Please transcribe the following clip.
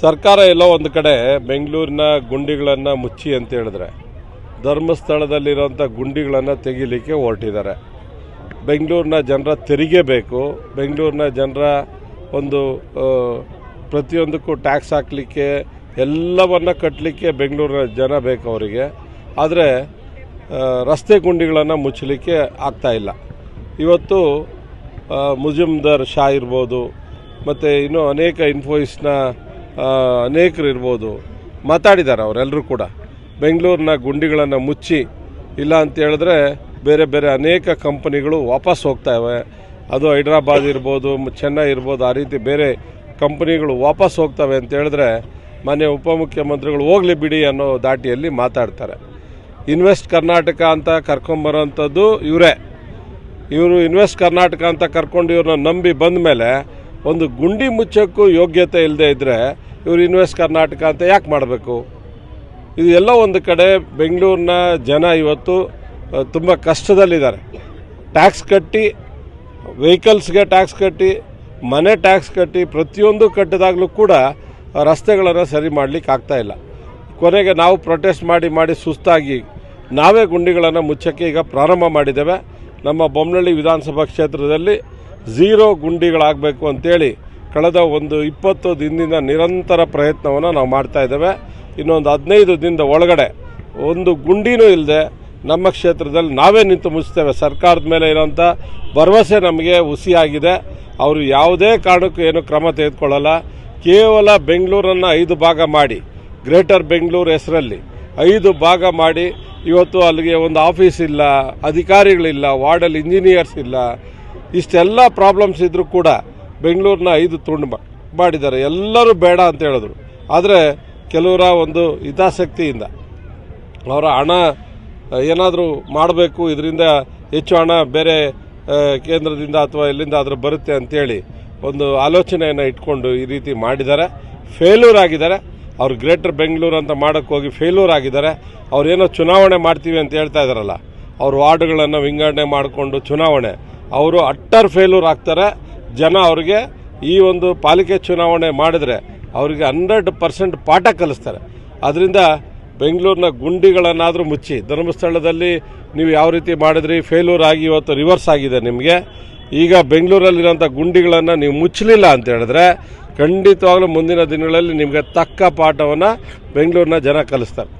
ಸರ್ಕಾರ ಎಲ್ಲೋ ಒಂದು ಕಡೆ ಬೆಂಗಳೂರಿನ ಗುಂಡಿಗಳನ್ನು ಮುಚ್ಚಿ ಅಂತ ಹೇಳಿದ್ರೆ ಧರ್ಮಸ್ಥಳದಲ್ಲಿರೋಂಥ ಗುಂಡಿಗಳನ್ನು ತೆಗಿಲಿಕ್ಕೆ ಹೊರಟಿದ್ದಾರೆ. ಬೆಂಗಳೂರಿನ ಜನರ ತೆರಿಗೆ ಬೇಕು ಬೆಂಗಳೂರಿನ ಜನರ ಒಂದು ಪ್ರತಿಯೊಂದಕ್ಕೂ ಟ್ಯಾಕ್ಸ್ ಹಾಕಲಿಕ್ಕೆ, ಎಲ್ಲವನ್ನ ಕಟ್ಟಲಿಕ್ಕೆ ಬೆಂಗಳೂರಿನ ಜನ ಬೇಕು ಅವರಿಗೆ. ಆದರೆ ರಸ್ತೆ ಗುಂಡಿಗಳನ್ನು ಮುಚ್ಚಲಿಕ್ಕೆ ಆಗ್ತಾಯಿಲ್ಲ ಇವತ್ತು ಮುಜುಮ್ದರ್ ಶಾ ಇರ್ಬೋದು, ಮತ್ತು ಇನ್ನೂ ಅನೇಕ ಇನ್ಫೋಯಿಸ್ನ ಅನೇಕರು ಇರ್ಬೋದು. ಮಾತಾಡಿದ್ದಾರೆ ಅವರೆಲ್ಲರೂ ಕೂಡ. ಬೆಂಗಳೂರಿನ ಗುಂಡಿಗಳನ್ನು ಮುಚ್ಚಿ, ಇಲ್ಲ ಅಂತ ಹೇಳಿದ್ರೆ ಬೇರೆ ಬೇರೆ ಅನೇಕ ಕಂಪನಿಗಳು ವಾಪಸ್ ಹೋಗ್ತಾಯಿವೆ ಅದು ಹೈದ್ರಾಬಾದ್ ಇರ್ಬೋದು, ಚೆನ್ನೈ ಇರ್ಬೋದು, ಆ ರೀತಿ ಬೇರೆ ಕಂಪನಿಗಳು ವಾಪಸ್ ಹೋಗ್ತವೆ ಅಂತ ಹೇಳಿದ್ರೆ ಮನೆ ಉಪಮುಖ್ಯಮಂತ್ರಿಗಳು ಹೋಗಲಿ ಬಿಡಿ ಅನ್ನೋ ದಾಟಿಯಲ್ಲಿ ಮಾತಾಡ್ತಾರೆ. ಇನ್ವೆಸ್ಟ್ ಕರ್ನಾಟಕ ಅಂತ ಕರ್ಕೊಂಬರೋಂಥದ್ದು ಇವರೇ. ಇವರು ಇನ್ವೆಸ್ಟ್ ಕರ್ನಾಟಕ ಅಂತ ಕರ್ಕೊಂಡು ಇವ್ರನ್ನ ನಂಬಿ ಬಂದ ಮೇಲೆ ಒಂದು ಗುಂಡಿ ಮುಚ್ಚೋಕ್ಕೂ ಯೋಗ್ಯತೆ ಇಲ್ಲದೆ ಇದ್ದರೆ ಇವರು ಇನ್ವೆಸ್ಟ್ ಕರ್ನಾಟಕ ಅಂತ ಯಾಕೆ ಮಾಡಬೇಕು? ಇದು ಎಲ್ಲ ಒಂದು ಕಡೆ ಬೆಂಗಳೂರಿನ ಜನ ಇವತ್ತು ತುಂಬ ಕಷ್ಟದಲ್ಲಿದ್ದಾರೆ. ಟ್ಯಾಕ್ಸ್ ಕಟ್ಟಿ ವೆಹಿಕಲ್ಸ್ಗೆ ಟ್ಯಾಕ್ಸ್ ಕಟ್ಟಿ, ಮನೆ ಟ್ಯಾಕ್ಸ್ ಕಟ್ಟಿ, ಪ್ರತಿಯೊಂದು ಕಟ್ಟಿದಾಗಲೂ ಕೂಡ ರಸ್ತೆಗಳನ್ನು ಸರಿ ಮಾಡಲಿಕ್ಕೆ ಇಲ್ಲ. ಕೊನೆಗೆ ನಾವು ಪ್ರೊಟೆಸ್ಟ್ ಮಾಡಿ ಮಾಡಿ ಸುಸ್ತಾಗಿ ನಾವೇ ಗುಂಡಿಗಳನ್ನು ಮುಚ್ಚಕ್ಕೆ ಈಗ ಪ್ರಾರಂಭ ಮಾಡಿದ್ದೇವೆ. ನಮ್ಮ ಬೊಮ್ಮನಹಳ್ಳಿ ವಿಧಾನಸಭಾ ಕ್ಷೇತ್ರದಲ್ಲಿ ಝೀರೋ ಗುಂಡಿಗಳಾಗಬೇಕು ಅಂತೇಳಿ ಕಳೆದ ಒಂದು ಇಪ್ಪತ್ತು ದಿನದಿಂದ ನಿರಂತರ ಪ್ರಯತ್ನವನ್ನು ನಾವು ಮಾಡ್ತಾ ಇದ್ದೇವೆ. ಇನ್ನೊಂದು ಹದಿನೈದು ದಿನದ ಒಳಗಡೆ ಒಂದು ಗುಂಡಿನೂ ಇಲ್ಲದೆ ನಮ್ಮ ಕ್ಷೇತ್ರದಲ್ಲಿ ನಾವೇ ನಿಂತು ಮುಚ್ತೇವೆ. ಸರ್ಕಾರದ ಮೇಲೆ ಇರೋಂಥ ಭರವಸೆ ನಮಗೆ ಹುಸಿಯಾಗಿದೆ. ಅವರು ಯಾವುದೇ ಕಾರಣಕ್ಕೂ ಏನು ಕ್ರಮ ತೆಗೆದುಕೊಳ್ಳಲ್ಲ. ಕೇವಲ ಬೆಂಗಳೂರನ್ನು ಐದು ಭಾಗ ಮಾಡಿ, ಗ್ರೇಟರ್ ಬೆಂಗಳೂರು ಹೆಸರಲ್ಲಿ ಐದು ಭಾಗ ಮಾಡಿ, ಇವತ್ತು ಅಲ್ಲಿಗೆ ಒಂದು ಆಫೀಸ್ ಇಲ್ಲ, ಅಧಿಕಾರಿಗಳಿಲ್ಲ, ವಾರ್ಡಲ್ಲಿ ಇಂಜಿನಿಯರ್ಸ್ ಇಲ್ಲ ಇಷ್ಟೆಲ್ಲ ಪ್ರಾಬ್ಲಮ್ಸ್ ಇದ್ದರೂ ಕೂಡ ಬೆಂಗಳೂರನ್ನ ಐದು ತುಂಡು ಮಾಡಿದ್ದಾರೆ. ಎಲ್ಲರೂ ಬೇಡ ಅಂತ ಹೇಳಿದ್ರು. ಆದರೆ ಕೆಲವರ ಒಂದು ಹಿತಾಸಕ್ತಿಯಿಂದ ಅವರ ಹಣ ಏನಾದರೂ ಮಾಡಬೇಕು, ಇದರಿಂದ ಹೆಚ್ಚು ಹಣ ಬೇರೆ ಕೇಂದ್ರದಿಂದ ಅಥವಾ ಎಲ್ಲಿಂದ ಆದರೂ ಬರುತ್ತೆ ಅಂತೇಳಿ ಒಂದು ಆಲೋಚನೆಯನ್ನು ಇಟ್ಕೊಂಡು ಈ ರೀತಿ ಮಾಡಿದ್ದಾರೆ. ಫೇಲ್ಯೂರ್ ಆಗಿದ್ದಾರೆ. ಅವ್ರು ಗ್ರೇಟರ್ ಬೆಂಗಳೂರು ಅಂತ ಮಾಡೋಕ್ಕೆ ಹೋಗಿ ಫೇಲ್ಯೂರ್ ಆಗಿದ್ದಾರೆ. ಏನೋ ಚುನಾವಣೆ ಮಾಡ್ತೀವಿ ಅಂತ ಹೇಳ್ತಾ ಇದ್ದಾರಲ್ಲ ಅವ್ರ ವಾರ್ಡ್ಗಳನ್ನು ವಿಂಗಡಣೆ ಮಾಡಿಕೊಂಡು ಚುನಾವಣೆ. ಅವರು ಅಟ್ಟರ್ ಫೇಲ್ಯೂರ್ ಆಗ್ತಾರೆ. ಜನ ಅವ್ರಿಗೆ ಈ ಒಂದು ಪಾಲಿಕೆ ಚುನಾವಣೆ ಮಾಡಿದರೆ ಅವರಿಗೆ ಹಂಡ್ರೆಡ್ ಪರ್ಸೆಂಟ್ ಪಾಠ ಕಲಿಸ್ತಾರೆ. ಅದರಿಂದ ಬೆಂಗಳೂರಿನ ಗುಂಡಿಗಳನ್ನಾದರೂ ಮುಚ್ಚಿ, ಧರ್ಮಸ್ಥಳದಲ್ಲಿ ನೀವು ಯಾವ ರೀತಿ ಮಾಡಿದ್ರಿ ಫೇಲ್ಯೂರ್ ಆಗಿ ಇವತ್ತು ರಿವರ್ಸ್ ಆಗಿದೆ ನಿಮಗೆ. ಈಗ ಬೆಂಗಳೂರಲ್ಲಿರೋಂಥ ಗುಂಡಿಗಳನ್ನು ನೀವು ಮುಚ್ಚಲಿಲ್ಲ ಅಂತ ಹೇಳಿದ್ರೆ ಖಂಡಿತವಾಗ್ಲೂ ಮುಂದಿನ ದಿನಗಳಲ್ಲಿ ನಿಮಗೆ ತಕ್ಕ ಪಾಠವನ್ನು ಬೆಂಗಳೂರಿನ ಜನ ಕಲಿಸ್ತಾರೆ.